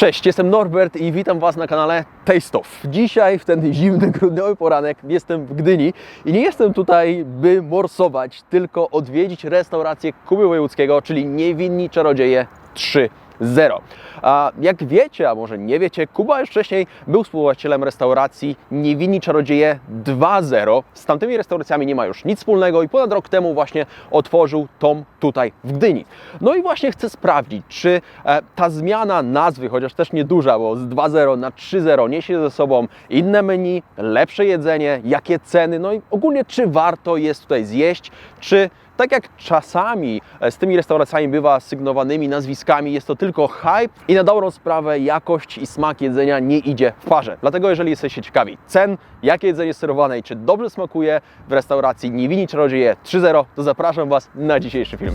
Cześć, jestem Norbert i witam Was na kanale Taste Of. Dzisiaj, w ten zimny, grudniowy poranek, jestem w Gdyni i nie jestem tutaj, by morsować, tylko odwiedzić restaurację Kuby Wojewódzkiego, czyli Niewinni Czarodzieje 3. 0. A jak wiecie, a może nie wiecie, Kuba już wcześniej był współwłaścicielem restauracji Niewinni Czarodzieje 2.0. Z tamtymi restauracjami nie ma już nic wspólnego i ponad rok temu właśnie otworzył tom tutaj w Gdyni. No i właśnie chcę sprawdzić, czy e, ta zmiana nazwy, chociaż też nieduża, bo z 2.0 na 3.0 niesie ze sobą inne menu, lepsze jedzenie, jakie ceny, no i ogólnie czy warto jest tutaj zjeść, czy tak jak czasami e, z tymi restauracjami bywa sygnowanymi nazwiskami, jest to tylko hype i na dobrą sprawę jakość i smak jedzenia nie idzie w parze. Dlatego jeżeli jesteście ciekawi cen, jakie jedzenie jest serwowane i czy dobrze smakuje w restauracji Niewini Czarodzieje 3.0, to zapraszam Was na dzisiejszy film.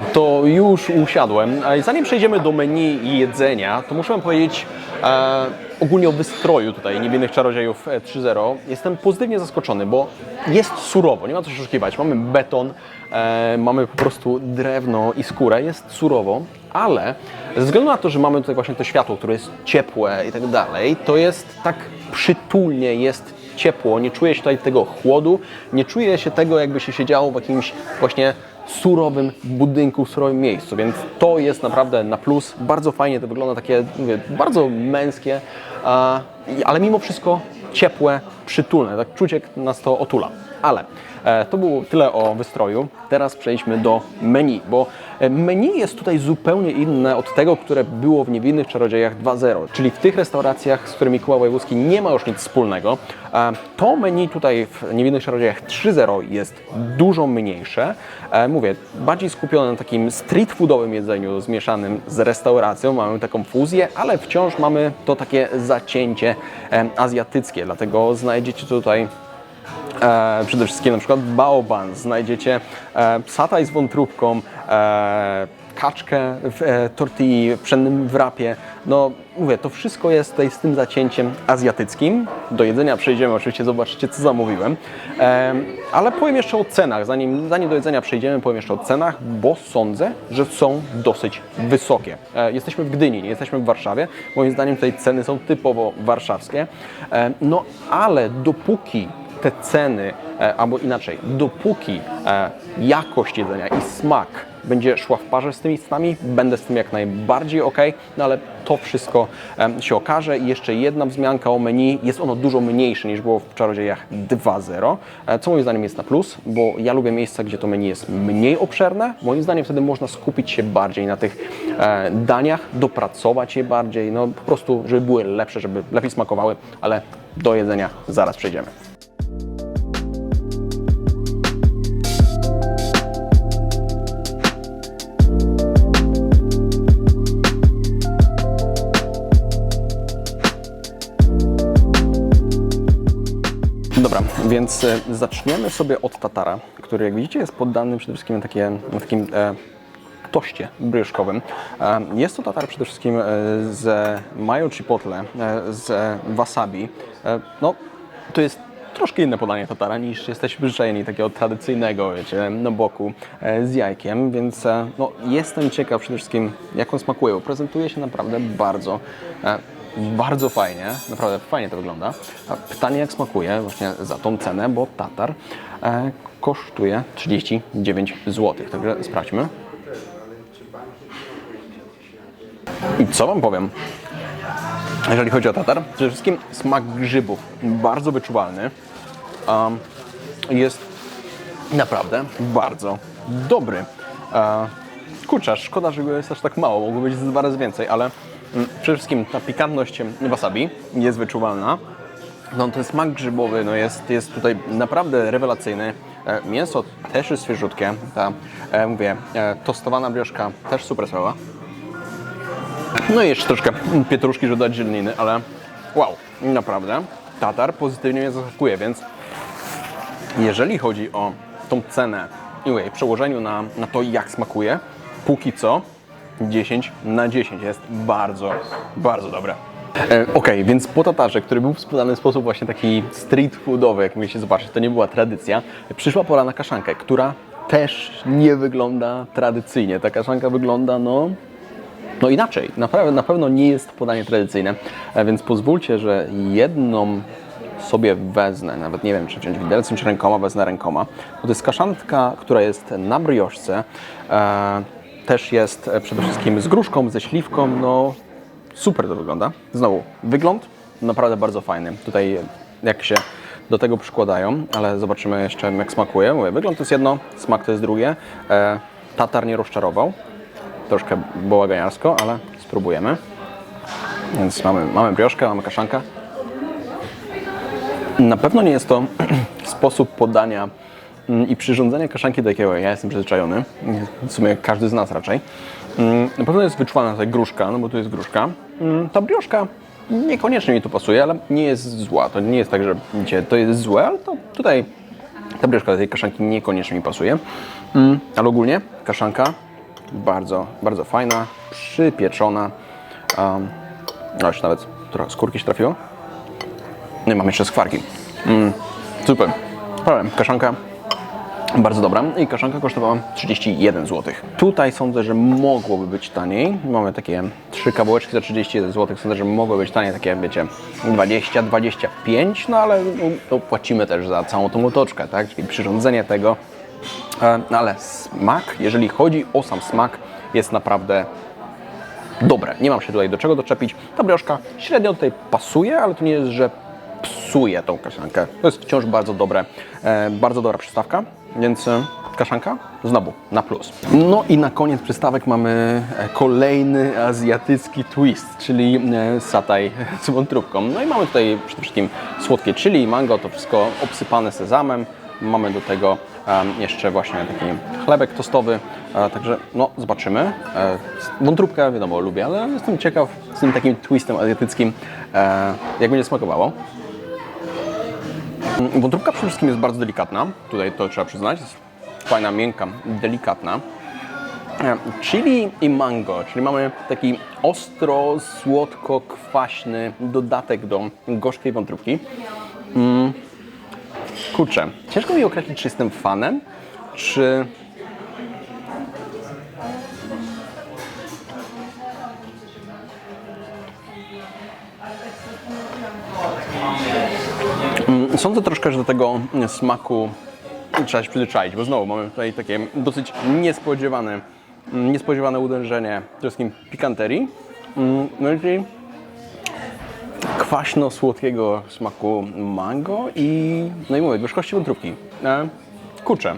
Dobra, to już usiadłem. Zanim przejdziemy do menu jedzenia, to muszę wam powiedzieć e, ogólnie o wystroju tutaj Niewinnych Czarodziejów e, 3.0. Jestem pozytywnie zaskoczony, bo jest surowo, nie ma co się oszukiwać. Mamy beton, e, mamy po prostu drewno i skórę, jest surowo, ale ze względu na to, że mamy tutaj właśnie to światło, które jest ciepłe i tak dalej, to jest tak przytulnie, jest ciepło, nie czuję się tutaj tego chłodu, nie czuję się tego, jakby się siedziało w jakimś właśnie surowym budynku, surowym miejscu, więc to jest naprawdę na plus. Bardzo fajnie to wygląda, takie mówię, bardzo męskie, ale mimo wszystko ciepłe, przytulne, tak jak nas to otula. Ale e, to było tyle o wystroju. Teraz przejdźmy do menu, bo menu jest tutaj zupełnie inne od tego, które było w Niewinnych Czarodziejach 2.0, czyli w tych restauracjach, z którymi Kuba Wojewódzki nie ma już nic wspólnego. To menu tutaj w Niewinnych Czarodziejach 3.0 jest dużo mniejsze. E, Mówię, bardziej skupione na takim street foodowym jedzeniu zmieszanym z restauracją. Mamy taką fuzję, ale wciąż mamy to takie zacięcie e, azjatyckie, dlatego znajdziecie tutaj E, przede wszystkim na przykład baoban, znajdziecie e, z wątróbką, e, kaczkę w e, tortilli, pszennym wrapie. No mówię, to wszystko jest tutaj z tym zacięciem azjatyckim. Do jedzenia przejdziemy, oczywiście zobaczycie co zamówiłem. E, ale powiem jeszcze o cenach, zanim, zanim do jedzenia przejdziemy, powiem jeszcze o cenach, bo sądzę, że są dosyć wysokie. E, jesteśmy w Gdyni, nie jesteśmy w Warszawie. Moim zdaniem tutaj ceny są typowo warszawskie. E, no ale dopóki te ceny, e, albo inaczej, dopóki e, jakość jedzenia i smak będzie szła w parze z tymi cenami, będę z tym jak najbardziej ok, no ale to wszystko em, się okaże. I jeszcze jedna wzmianka o menu, jest ono dużo mniejsze niż było w Czarodziejach 2.0, e, co moim zdaniem jest na plus, bo ja lubię miejsca, gdzie to menu jest mniej obszerne, moim zdaniem wtedy można skupić się bardziej na tych e, daniach, dopracować je bardziej, no po prostu, żeby były lepsze, żeby lepiej smakowały, ale do jedzenia zaraz przejdziemy. Więc e, zaczniemy sobie od tatara, który jak widzicie jest poddany przede wszystkim takie, takim e, toście bryszkowym. E, jest to tatar przede wszystkim e, z mayo chipotle, e, z wasabi. E, no, to jest troszkę inne podanie tatara niż jesteśmy przyzwyczajeni takiego tradycyjnego, wiecie, na boku z jajkiem, więc no, jestem ciekaw przede wszystkim jak on smakuje, prezentuje się naprawdę bardzo bardzo fajnie, naprawdę fajnie to wygląda. Pytanie jak smakuje właśnie za tą cenę, bo tatar e, kosztuje 39 zł. Także sprawdźmy. I co Wam powiem? Jeżeli chodzi o tatar, przede wszystkim smak grzybów bardzo wyczuwalny. Um, jest naprawdę bardzo dobry. E, kurczę, szkoda, że go jest aż tak mało, mogło być dwa razy więcej, ale przede wszystkim ta pikantność wasabi jest wyczuwalna. No, ten smak grzybowy no jest, jest tutaj naprawdę rewelacyjny. E, mięso też jest świeżutkie. Ta, e, mówię, e, tostowana brioszka też super sprawa. No i jeszcze troszkę pietruszki, żeby dać zielniny, ale wow, naprawdę. Tatar pozytywnie mnie zaskakuje, więc jeżeli chodzi o tą cenę i jej przełożeniu na, na to, jak smakuje, póki co 10 na 10. Jest bardzo, bardzo dobre. E, Okej, więc po tatarze, który był sprzedany w sposób właśnie taki street foodowy, jak mogliście zobaczyć, to nie była tradycja, przyszła pora na kaszankę, która też nie wygląda tradycyjnie. Ta kaszanka wygląda, no, no inaczej, naprawdę, na pewno nie jest podanie tradycyjne, e, więc pozwólcie, że jedną sobie wezmę, nawet nie wiem czy wziąć widelcem czy rękoma, wezmę rękoma. To jest kaszanka, która jest na brioszce, e, też jest e, przede wszystkim z gruszką, ze śliwką, no super to wygląda. Znowu, wygląd naprawdę bardzo fajny. Tutaj jak się do tego przykładają, ale zobaczymy jeszcze jak smakuje. Mówię, wygląd to jest jedno, smak to jest drugie. E, tatar nie rozczarował, troszkę bałaganiarsko, ale spróbujemy. Więc mamy, mamy brioszkę, mamy kaszankę. Na pewno nie jest to sposób podania i przyrządzenia kaszanki do jakiego ja jestem przyzwyczajony. W sumie każdy z nas raczej. Mm, Na pewno jest wyczuwana tutaj gruszka, no bo tu jest gruszka. Mm, Ta brioszka niekoniecznie mi tu pasuje, ale nie jest zła. To nie jest tak, że wiecie, to jest złe, ale to tutaj ta brioszka do tej kaszanki niekoniecznie mi pasuje. Mm, Ale ogólnie kaszanka bardzo, bardzo fajna, przypieczona. No już nawet trochę skórki się trafiło. Nie mam jeszcze skwarki. Mm, super. Powiem, kaszanka bardzo dobra i kaszanka kosztowała 31 zł. Tutaj sądzę, że mogłoby być taniej. Mamy takie trzy kawałeczki za 31 zł. Sądzę, że mogły być taniej, takie wiecie 20-25, no ale no, płacimy też za całą tą otoczkę, tak? Czyli przyrządzenie tego. E, No ale smak, jeżeli chodzi o sam smak, jest naprawdę dobre. Nie mam się tutaj do czego doczepić. Ta brioszka średnio tutaj pasuje, ale to nie jest, że psuje tą kaszankę. To jest wciąż bardzo dobre, e, bardzo dobra przystawka, więc e, kaszanka znowu na plus. No i na koniec przystawek mamy e, kolejny azjatycki twist, czyli e, sataj z wątróbką. No i mamy tutaj przede wszystkim słodkie chili, mango, to wszystko obsypane sezamem. Mamy do tego jeszcze właśnie taki chlebek tostowy, także no zobaczymy. Wątróbkę wiadomo lubię, ale jestem ciekaw z tym takim twistem azjatyckim, jak będzie smakowało. Mm, Wątróbka przede wszystkim jest bardzo delikatna, tutaj to trzeba przyznać, jest fajna, miękka, delikatna. E, Chili i mango, czyli mamy taki ostro, słodko-kwaśny dodatek do gorzkiej wątróbki. Kurczę, ciężko mi określić, czy jestem fanem, czy... Sądzę troszkę, że do tego smaku trzeba się przyzwyczaić, bo znowu mamy tutaj takie dosyć niespodziewane, niespodziewane uderzenie przede wszystkim pikanterii. Mm, No i kwaśno-słodkiego smaku mango i, no i mówię, gorzkości wątróbki. E, kurczę.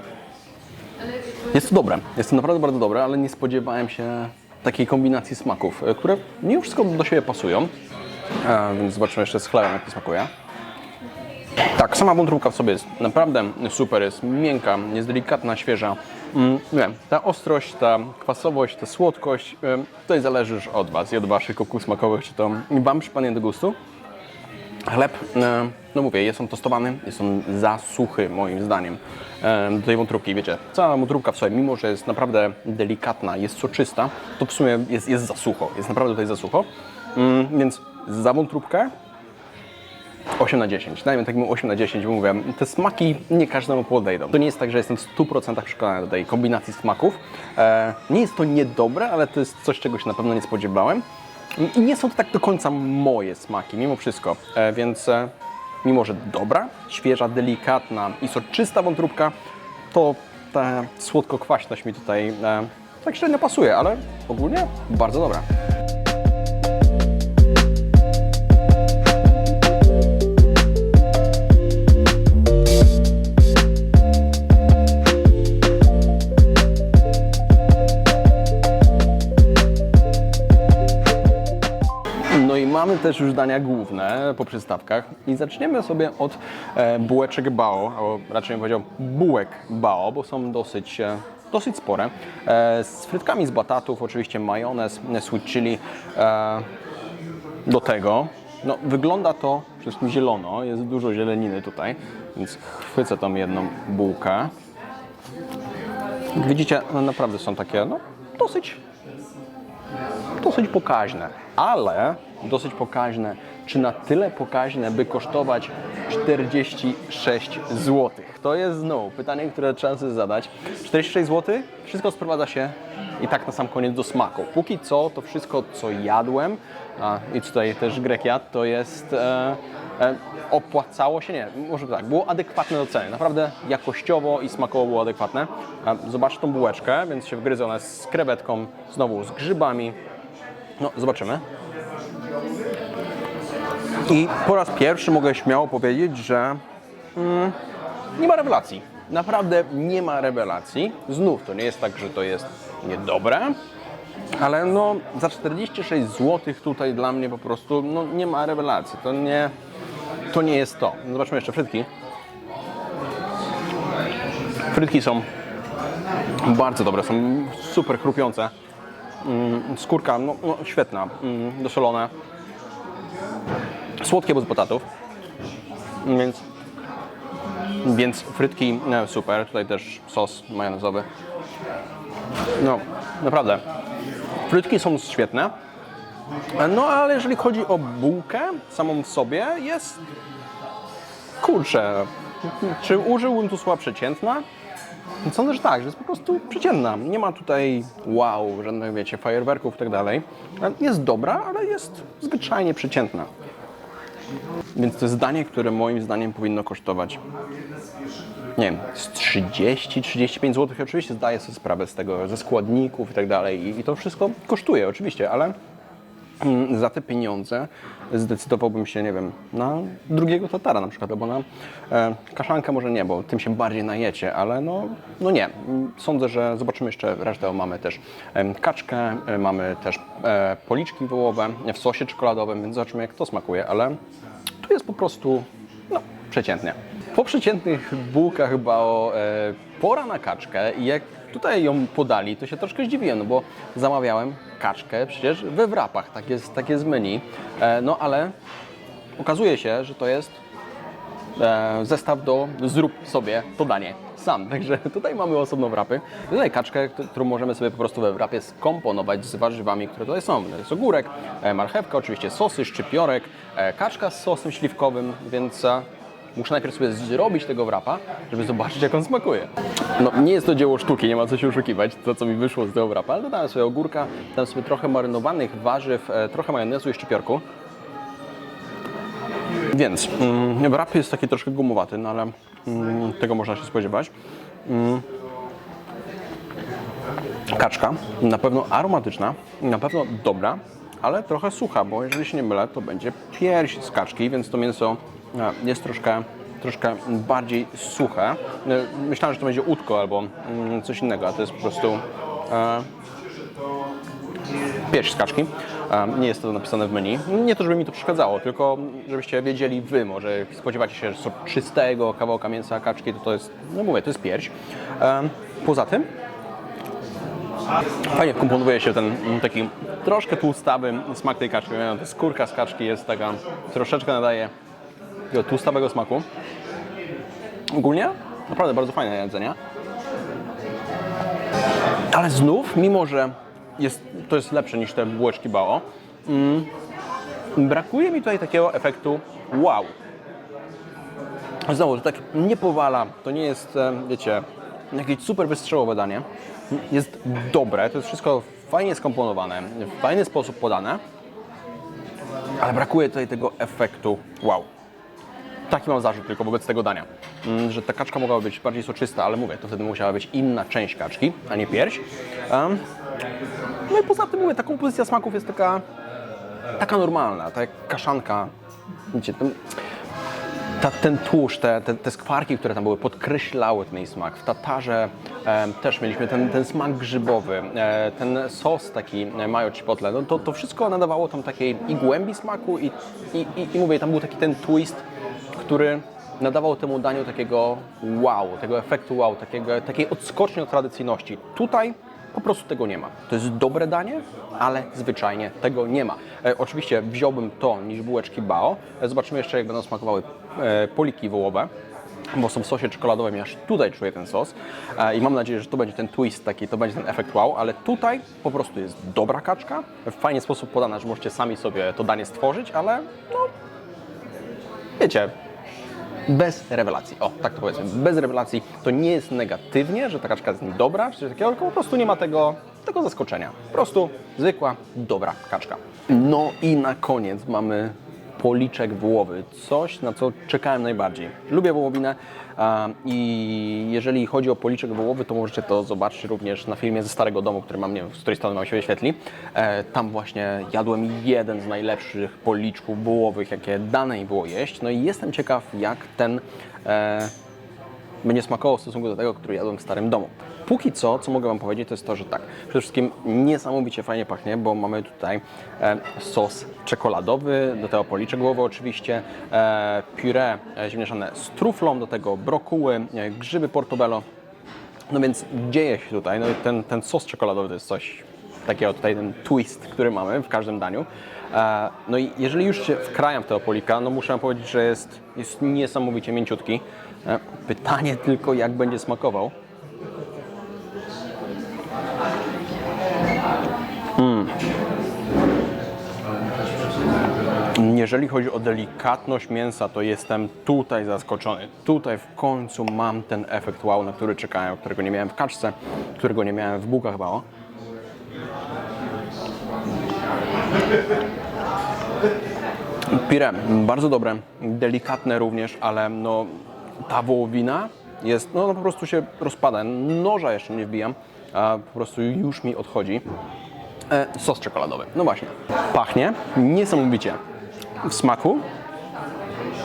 Jest to dobre, jest to naprawdę bardzo dobre, ale nie spodziewałem się takiej kombinacji smaków, e, które mimo wszystko do siebie pasują. E, więc zobaczymy jeszcze z chlebem, jak to smakuje. Tak, sama wątróbka w sobie jest naprawdę super, jest miękka, jest delikatna, świeża. Mm, nie wiem, ta ostrość, ta kwasowość, ta słodkość, em, tutaj zależy już od Was i od Waszych koków smakowych, czy to Wam przypadnie do gustu. Chleb, no mówię, jest on tostowany, jest on za suchy moim zdaniem do tej wątróbki, wiecie, cała wątróbka w sobie, mimo że jest naprawdę delikatna, jest soczysta, to w sumie jest, jest za sucho, jest naprawdę tutaj za sucho, Mm, więc za wątróbkę 8 na 10. Dajmy takim 8 na 10, bo mówię, te smaki nie każdemu podejdą. To nie jest tak, że jestem w 100% przekonany do tej kombinacji smaków. E, nie jest to niedobre, ale to jest coś, czego się na pewno nie spodziewałem. I- nie są to tak do końca moje smaki, mimo wszystko. E, więc e, mimo, że dobra, świeża, delikatna i soczysta wątróbka, to ta słodko-kwaśność mi tutaj tak średnio pasuje, ale ogólnie bardzo dobra. Mamy też już dania główne po przystawkach i zaczniemy sobie od e, bułeczek bao, albo raczej bym powiedział bułek bao, bo są dosyć, e, dosyć spore. E, z frytkami z batatów, oczywiście majonez, sweet chili do tego. No, wygląda to przede wszystkim zielono, jest dużo zieleniny tutaj, więc chwycę tą jedną bułkę. Jak widzicie, no, naprawdę są takie no, dosyć dosyć pokaźne, ale dosyć pokaźne. Czy na tyle pokaźne, by kosztować 46 zł? To jest znowu pytanie, które trzeba sobie zadać. 46 zł? Wszystko sprowadza się i tak na sam koniec do smaku. Póki co to wszystko, co jadłem, a, i tutaj też Grek jadł, to jest e, e, opłacało się, nie, może tak, było adekwatne do ceny. Naprawdę jakościowo i smakowo było adekwatne. Zobaczcie tą bułeczkę, więc się wgryzę, ona z krewetką, znowu z grzybami. No, zobaczymy. I po raz pierwszy mogę śmiało powiedzieć, że mm, nie ma rewelacji. Naprawdę nie ma rewelacji. Znów to nie jest tak, że to jest niedobre, ale no za 46 zł tutaj dla mnie po prostu no, nie ma rewelacji. To nie, to nie jest to. Zobaczmy jeszcze frytki. Frytki są bardzo dobre, są super chrupiące. Mm, skórka no, no, świetna, mm, dosolone. Słodkie bez potatów. Więc, więc frytki no, super. Tutaj też sos majonezowy. No, naprawdę. Frytki są świetne. No, ale jeżeli chodzi o bułkę samą w sobie, jest... Kurczę, czy użyłbym tu słowa przeciętna? Sądzę, że tak, że jest po prostu przeciętna. Nie ma tutaj wow, żadnych, wiecie, fajerwerków i tak dalej. Jest dobra, ale jest zwyczajnie przeciętna. Więc to jest danie, które moim zdaniem powinno kosztować nie wiem, z 30-35 zł. Oczywiście zdaję sobie sprawę z tego, ze składników i tak dalej. I- I to wszystko kosztuje oczywiście, ale za te pieniądze zdecydowałbym się, nie wiem, na drugiego tatara na przykład, albo na e, kaszankę może nie, bo tym się bardziej najecie, ale no, no nie. Mm, Sądzę, że zobaczymy jeszcze resztę. Mamy też em, kaczkę, e, mamy też e, policzki wołowe w sosie czekoladowym, więc zobaczymy jak to smakuje, ale tu jest po prostu no, przeciętnie. Po przeciętnych bułkach bao e, pora na kaczkę i jak tutaj ją podali, to się troszkę zdziwiłem, no bo zamawiałem kaczkę przecież we wrapach, tak jest, tak jest menu, e, no ale okazuje się, że to jest e, zestaw do zrób sobie to danie sam. Także tutaj mamy osobną wrapy. Tutaj kaczkę, k- którą możemy sobie po prostu we wrapie skomponować z warzywami, które tutaj są. To jest ogórek, e, marchewka, oczywiście sosy, szczypiorek, kaczka z sosem śliwkowym, więc muszę najpierw sobie zrobić tego wrapa, żeby zobaczyć jak on smakuje. No nie jest to dzieło sztuki, nie ma co się oszukiwać, to co mi wyszło z tego wrapa, ale dodałem sobie ogórka, dodałem sobie trochę marynowanych warzyw, e, trochę majonezu i szczypiorku. Więc mm, wrap jest taki troszkę gumowaty, no ale mm, tego można się spodziewać. Mm. Kaczka na pewno aromatyczna, na pewno dobra, ale trochę sucha, bo jeżeli się nie mylę, to będzie pierś z kaczki, więc to mięso jest troszkę, troszkę bardziej suche. E, Myślałem, że to będzie udko albo mm, coś innego, a to jest po prostu e, pierś z kaczki. Um, Nie jest to napisane w menu. Nie to, żeby mi to przeszkadzało, tylko żebyście wiedzieli wy, może spodziewacie się że czystego kawałka mięsa kaczki, to to jest, no mówię, to jest pierś. Poza tym fajnie komponuje się ten mm, taki troszkę tłustawy smak tej kaczki. Skórka z kaczki jest taka, troszeczkę nadaje takiego tłustawego smaku. Ogólnie naprawdę bardzo fajne jedzenie. Ale znów, mimo że jest, to jest lepsze niż te bułeczki Bao, mm, brakuje mi tutaj takiego efektu wow. Znowu, to tak nie powala, to nie jest, e, wiecie, jakieś super wystrzałowe danie. Jest dobre, to jest wszystko fajnie skomponowane, w fajny sposób podane, ale brakuje tutaj tego efektu wow. Taki mam zarzut tylko wobec tego dania, Mm, że ta kaczka mogła być bardziej soczysta, ale mówię, to wtedy musiała być inna część kaczki, a nie pierś. No i poza tym mówię, ta kompozycja smaków jest taka, taka normalna, tak jak kaszanka. Wiecie, ten, ta, ten tłuszcz, te, te, te skwarki, które tam były, podkreślały ten jej smak. W tatarze em, też mieliśmy ten, ten smak grzybowy, e, ten sos taki e, mayo chipotle. No to, to wszystko nadawało tam takiej i głębi smaku i, i, i, i mówię, tam był taki ten twist, który nadawał temu daniu takiego wow, tego efektu wow, takiego, takiej odskoczni od tradycyjności. Tutaj po prostu tego nie ma. To jest dobre danie, ale zwyczajnie tego nie ma. E, oczywiście wziąłbym to niż bułeczki bao. E, zobaczymy jeszcze, jak będą smakowały e, poliki wołowe. bo są w sosie czekoladowym i aż tutaj czuję ten sos E, i mam nadzieję, że to będzie ten twist taki, to będzie ten efekt wow, ale tutaj po prostu jest dobra kaczka, w fajny sposób podana, że możecie sami sobie to danie stworzyć, ale no, wiecie, bez rewelacji. O, tak to powiedzmy, bez rewelacji. To nie jest negatywnie, że ta kaczka jest niedobra, czy coś takiego, tylko po prostu nie ma tego, tego zaskoczenia. Po prostu zwykła, dobra kaczka. No i na koniec mamy policzek wołowy. Coś, na co czekałem najbardziej. Lubię wołowinę i jeżeli chodzi o policzek wołowy, to możecie to zobaczyć również na filmie ze Starego Domu, który mam, nie wiem, z której strony mam się wyświetli. E, tam właśnie jadłem jeden z najlepszych policzków wołowych, jakie dane mi było jeść. No i jestem ciekaw, jak ten e, będzie smakował w stosunku do tego, który jadłem w starym domu. Póki co, co mogę Wam powiedzieć, to jest to, że tak, przede wszystkim niesamowicie fajnie pachnie, bo mamy tutaj e, sos czekoladowy, do tego policzek głowy oczywiście, e, puree ziemniaczane z truflą, do tego brokuły, e, grzyby portobello, no więc dzieje się tutaj, no ten, ten sos czekoladowy to jest coś takiego tutaj, ten twist, który mamy w każdym daniu. E, No i jeżeli już się wkrajam w tego polika, no muszę powiedzieć, że jest, jest niesamowicie mięciutki. E, Pytanie tylko, jak będzie smakował. Jeżeli chodzi o delikatność mięsa, to jestem tutaj zaskoczony. Tutaj w końcu mam ten efekt wow, na który czekałem, którego nie miałem w kaczce, którego nie miałem w bułkach bao. Pire, bardzo dobre, delikatne również, ale no, ta wołowina jest, no, no po prostu się rozpada. Noża jeszcze nie wbijam, a po prostu już mi odchodzi. E, sos czekoladowy, no właśnie. Pachnie niesamowicie. W smaku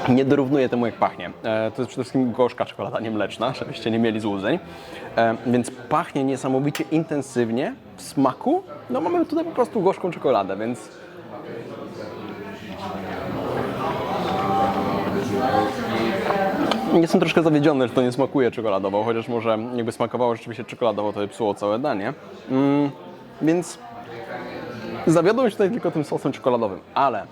nie dorównuje temu, jak pachnie. E, to jest przede wszystkim gorzka czekolada, nie mleczna, żebyście nie mieli złudzeń. E, więc pachnie niesamowicie intensywnie. W smaku, no mamy tutaj po prostu gorzką czekoladę, więc Jestem troszkę zawiedziony, że to nie smakuje czekoladowo, chociaż może jakby smakowało rzeczywiście czekoladowo, to by psuło całe danie. Mm, więc zawiodłem się tutaj tylko tym sosem czekoladowym, ale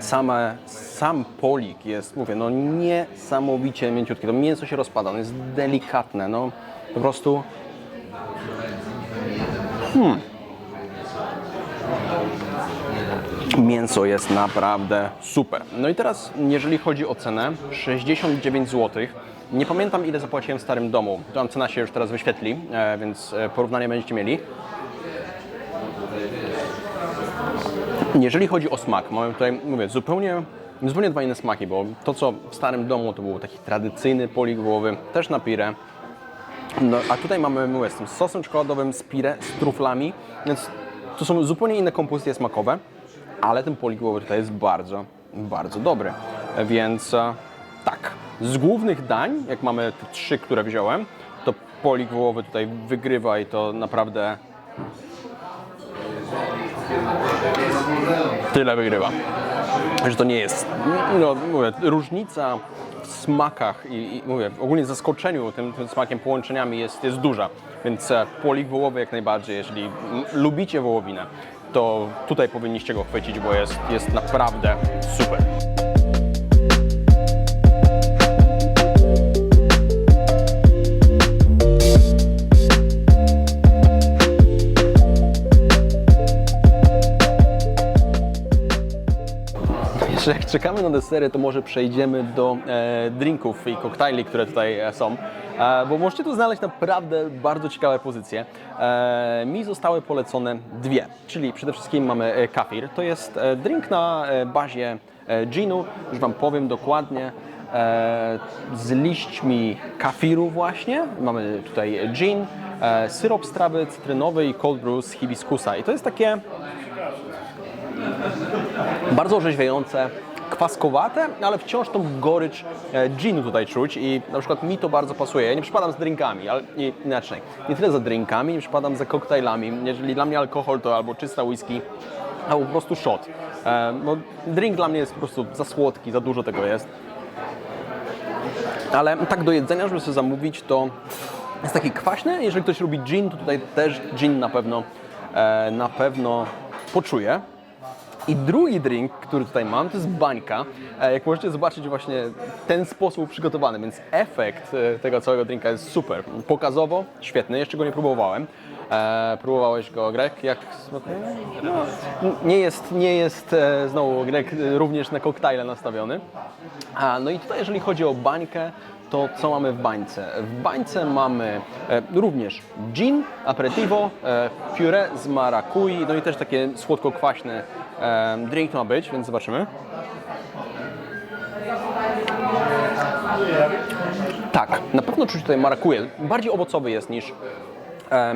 same, sam polik jest, mówię, no niesamowicie mięciutki. To mięso się rozpada, ono jest delikatne, no po prostu Mięso jest naprawdę super. No i teraz, jeżeli chodzi o cenę, 69 zł. Nie pamiętam ile zapłaciłem w starym domu. Tam cena się już teraz wyświetli, e, więc e, porównanie będziecie mieli. Jeżeli chodzi o smak, mamy tutaj, mówię, zupełnie, zupełnie dwa inne smaki, bo to co w starym domu to był taki tradycyjny polik wołowy, też na pire, no, a tutaj mamy, mówię, z tym sosem czekoladowym, z pire, z truflami, więc to są zupełnie inne kompozycje smakowe, ale ten polik wołowy tutaj jest bardzo, bardzo dobry. Więc e, tak, z głównych dań, jak mamy te trzy, które wziąłem, to polik wołowy tutaj wygrywa i to naprawdę tyle wygrywa. Że to nie jest, no mówię, różnica w smakach i, i mówię, ogólnie zaskoczeniu tym, tym smakiem, połączeniami jest, jest duża. Więc e, polik wołowy jak najbardziej, jeżeli lubicie wołowinę, to tutaj powinniście go chwycić, bo jest, jest naprawdę super. Jak czekamy na desery, to może przejdziemy do e, drinków i koktajli, które tutaj e, są, e, bo możecie tu znaleźć naprawdę bardzo ciekawe pozycje. E, mi zostały polecone dwie, czyli przede wszystkim mamy e, kafir. To jest e, drink na bazie ginu, już Wam powiem dokładnie, e, z liśćmi kafiru właśnie. Mamy tutaj gin, e, syrop z trawy cytrynowej i cold brew z hibiskusa. I to jest takie bardzo orzeźwiające, kwaskowate, ale wciąż tą gorycz e, ginu tutaj czuć i na przykład mi to bardzo pasuje. Ja nie przypadam z drinkami, ale inaczej. Nie tyle za drinkami, nie przypadam za koktajlami. Jeżeli dla mnie alkohol to albo czysta whisky, albo po prostu shot. E, bo drink dla mnie jest po prostu za słodki, za dużo tego jest. Ale tak do jedzenia, żeby sobie zamówić, to jest taki kwaśny. Jeżeli ktoś lubi gin, to tutaj też gin na pewno, e, na pewno poczuje. I drugi drink, który tutaj mam, to jest bańka. E, Jak możecie zobaczyć, właśnie ten sposób przygotowany, więc efekt e, tego całego drinka jest super. Pokazowo świetny, jeszcze go nie próbowałem. E, próbowałeś go, Greg? Jak smakuje? No, nie jest, nie jest e, znowu Greg e, również na koktajle nastawiony. A, no i tutaj, jeżeli chodzi o bańkę, to co mamy w bańce? W bańce mamy e, również gin, aperitivo, e, puree z marakui, no i też takie słodko-kwaśny e, drink ma być, więc zobaczymy. Tak, na pewno czuć tutaj marakuje. Bardziej owocowy jest niż,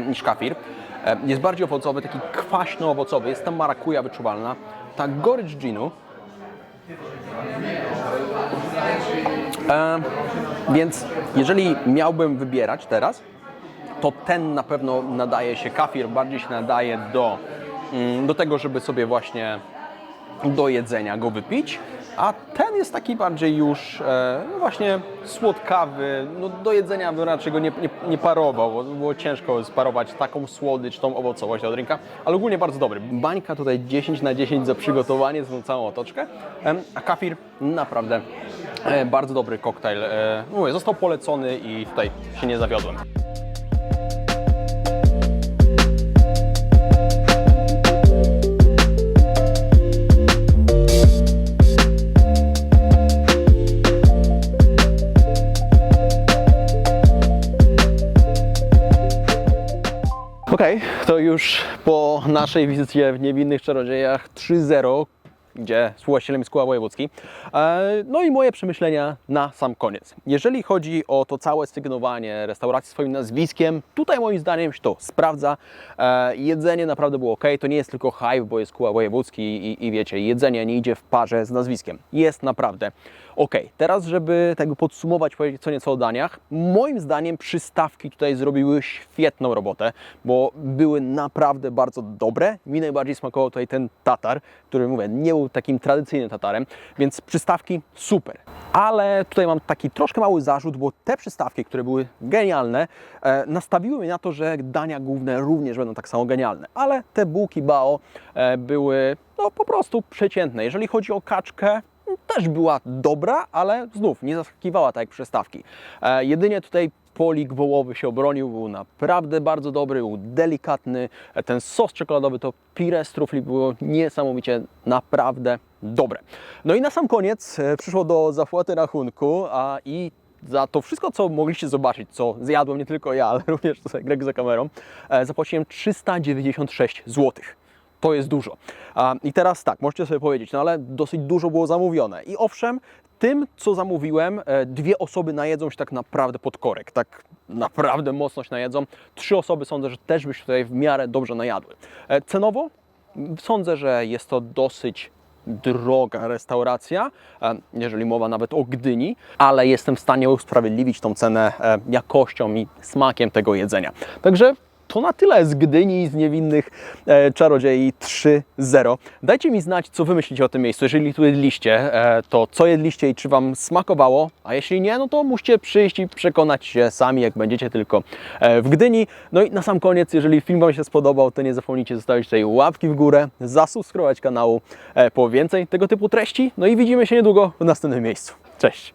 niż kafir. Jest bardziej owocowy, taki kwaśno-owocowy. Jest tam marakuja wyczuwalna. Ta gorycz ginu więc jeżeli miałbym wybierać teraz, to ten na pewno nadaje się, kafir bardziej się nadaje do, do tego, żeby sobie właśnie do jedzenia go wypić, a ten jest taki bardziej już e, no właśnie słodkawy, no do jedzenia bym raczej go nie, nie, nie parował, bo było ciężko sparować taką słodycz, tą owocowość do drinka, ale ogólnie bardzo dobry. Bańka tutaj 10 na 10 za przygotowanie, tą całą otoczkę, a kafir naprawdę e, bardzo dobry koktajl. E, mówię, został polecony i tutaj się nie zawiodłem. Okej, to już po naszej wizycie w Niewinnych Czarodziejach 3.0, gdzie współwłaścicielem jest Kuła Wojewódzki. E, No i moje przemyślenia na sam koniec. Jeżeli chodzi o to całe sygnowanie restauracji swoim nazwiskiem, tutaj moim zdaniem się to sprawdza. E, Jedzenie naprawdę było ok, to nie jest tylko hype, bo jest Kuła Wojewódzki i, i wiecie, jedzenie nie idzie w parze z nazwiskiem. Jest naprawdę ok. Teraz, żeby tego podsumować, powiedzieć co nieco o daniach, moim zdaniem przystawki tutaj zrobiły świetną robotę, bo były naprawdę bardzo dobre. Mi najbardziej smakował tutaj ten tatar, który mówię, nie był takim tradycyjnym tatarem, więc przystawki super. Ale tutaj mam taki troszkę mały zarzut, bo te przystawki, które były genialne, e, nastawiły mnie na to, że dania główne również będą tak samo genialne. Ale te bułki bao e, były no, po prostu przeciętne. Jeżeli chodzi o kaczkę, też była dobra, ale znów nie zaskakiwała tak jak przystawki. E, jedynie tutaj polik wołowy się obronił, był naprawdę bardzo dobry, był delikatny. E, Ten sos czekoladowy, to pire z trufli było niesamowicie naprawdę dobre. No i na sam koniec e, przyszło do zapłaty rachunku a, i za to wszystko, co mogliście zobaczyć, co zjadłem nie tylko ja, ale również tutaj Greg za kamerą, e, zapłaciłem 396 złotych. To jest dużo. I teraz tak, możecie sobie powiedzieć, no ale dosyć dużo było zamówione. I owszem, tym, co zamówiłem, e, dwie osoby najedzą się tak naprawdę pod korek. Tak naprawdę mocno się najedzą. Trzy osoby sądzę, że też by się tutaj w miarę dobrze najadły. E, Cenowo sądzę, że jest to dosyć droga restauracja, e, jeżeli mowa nawet o Gdyni, ale jestem w stanie usprawiedliwić tą cenę jakością i smakiem tego jedzenia. Także to na tyle z Gdyni, z niewinnych e, czarodziei 3.0. Dajcie mi znać, co wy myślicie o tym miejscu. Jeżeli tu jedliście, e, to co jedliście i czy wam smakowało, a jeśli nie, no to musicie przyjść i przekonać się sami, jak będziecie tylko e, w Gdyni. No i na sam koniec, jeżeli film wam się spodobał, to nie zapomnijcie zostawić tutaj łapki w górę, zasubskrybować kanału e, po więcej tego typu treści. No i widzimy się niedługo w następnym miejscu. Cześć!